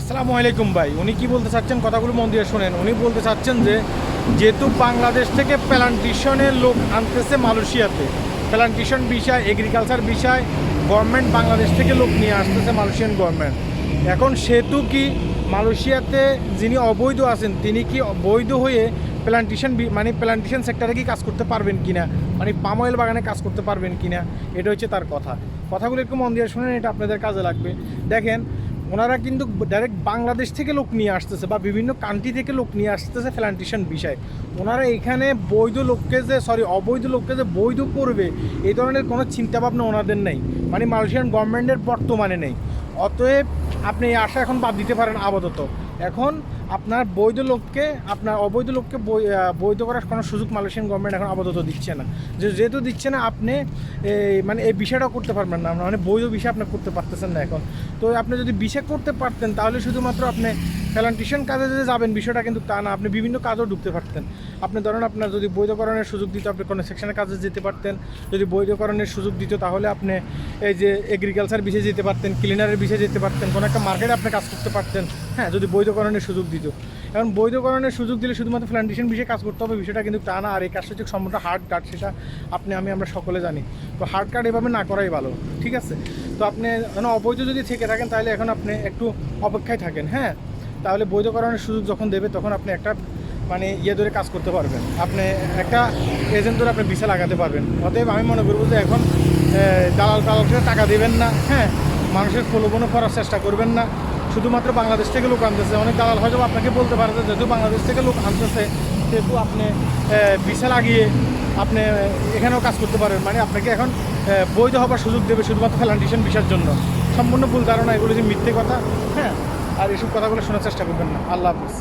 আসসালামু আলাইকুম ভাই। উনি কি বলতে চাচ্ছেন? কথাগুলো মন দিয়ে শোনেন। উনি বলতে চাচ্ছেন যে, যেহেতু বাংলাদেশ থেকে প্ল্যান্টেশনের লোক আনতেছে মালয়েশিয়াতে প্ল্যান্টেশন বিষয় এগ্রিকালচার বিষয় গভর্নমেন্ট বাংলাদেশ থেকে লোক নিয়ে আসতেছে মালয়েশিয়ান গভর্নমেন্ট এখন সেতু কি মালয়েশিয়াতে যিনি অবৈধ আছেন, তিনি কি বৈধ হয়ে প্ল্যান্টেশন মানে প্ল্যান্টেশন সেক্টরে কি কাজ করতে পারবেন কিনা? মানে পাম অয়েল বাগানে কাজ করতে পারবেন কিনা? এটা হচ্ছে তার কথা। কথাগুলো একটু মন দিয়ে শুনেন, এটা আপনাদের কাজে লাগবে। দেখেন ওনারা কিন্তু ডাইরেক্ট বাংলাদেশ থেকে লোক নিয়ে আসতেছে বা বিভিন্ন কান্ট্রি থেকে লোক নিয়ে আসতেছে প্ল্যান্টেশন বিষয়ে। ওনারা এখানে বৈধ লোককে যে সরি অবৈধ লোককে যে বৈধ করবে, এই ধরনের কোনো চিন্তাভাবনা ওনাদের নেই। মানে মালয়েশিয়ান গভর্নমেন্টের বর্তমানে নেই। অতএব আপনি এই আশা এখন বাদ দিতে পারেন আপাতত। এখন আপনার বৈধ লোককে, আপনার অবৈধ লোককে বৈধ করার কোনো সুযোগ মালয়েশিয়ান গভর্নমেন্ট এখন আপাতত দিচ্ছে না। যেহেতু দিচ্ছে না, আপনি মানে এই বিষয়টাও করতে পারবেন না। মানে বৈধ বিষয় আপনি করতে পারতেছেন না এখন। তো আপনি যদি বিষয় করতে পারতেন, তাহলে শুধুমাত্র আপনি প্ল্যান্টেশন কাজে যদি যাবেন, বিষয়টা কিন্তু তা না। আপনি বিভিন্ন কাজেও ঢুকতে পারতেন। আপনি ধরেন আপনার যদি বৈধকরণের সুযোগ দিত, আপনি কোনো সেকশনের কাজে যেতে পারতেন। যদি বৈধকরণের সুযোগ দিত, তাহলে আপনি এই যে এগ্রিকালচার বিষয়ে যেতে পারতেন ক্লিনারের বিষয়ে যেতে পারতেন, কোনো একটা মার্কেটে আপনি কাজ করতে পারতেন। হ্যাঁ যদি বৈধকরণের সুযোগ দিত। এখন বৈধকরণের সুযোগ দিলে শুধুমাত্র প্ল্যান্টেশন বিষয়ে কাজ করতে হবে, বিষয়টা কিন্তু তা না। আর এই কাজটা হচ্ছে সম্পূর্ণ হার্ড কার্ড সেটা আপনি, আমি, আমরা সকলে জানি। তো হার্ড কার্ড এভাবে না করাই ভালো, ঠিক আছে? তো আপনি যেন অবৈধ যদি থেকে থাকেন, তাহলে এখন আপনি একটু অপেক্ষায় থাকেন হ্যাঁ? তাহলে বৈধকরণের সুযোগ যখন দেবে, তখন আপনি একটা মানে ইয়ে ধরে কাজ করতে পারবেন। আপনি একটা এজেন্ট ধরে আপনি ভিসা লাগাতে পারবেন। অতএব আমি মনে করব যে এখন দালাল দালালকে টাকা দেবেন না হ্যাঁ? মানুষের প্রলোভনও করার চেষ্টা করবেন না। শুধুমাত্র বাংলাদেশ থেকে লোক আনতেছে। অনেক দালাল হয়তো আপনাকে বলতে পারে যে যেহেতু বাংলাদেশ থেকে লোক আনতেছে, সেহেতু আপনি ভিসা লাগিয়ে আপনি এখানেও কাজ করতে পারেন। মানে আপনাকে এখন বৈধ হবার সুযোগ দেবে শুধুমাত্র ফ্যালান্ডিশন ভিসার জন্য। সম্পূর্ণ ভুল ধারণা, এগুলো যে মিথ্যে কথা হ্যাঁ আর এসব কথাগুলো শোনার চেষ্টা করবেন না। আল্লাহ হাফিজ।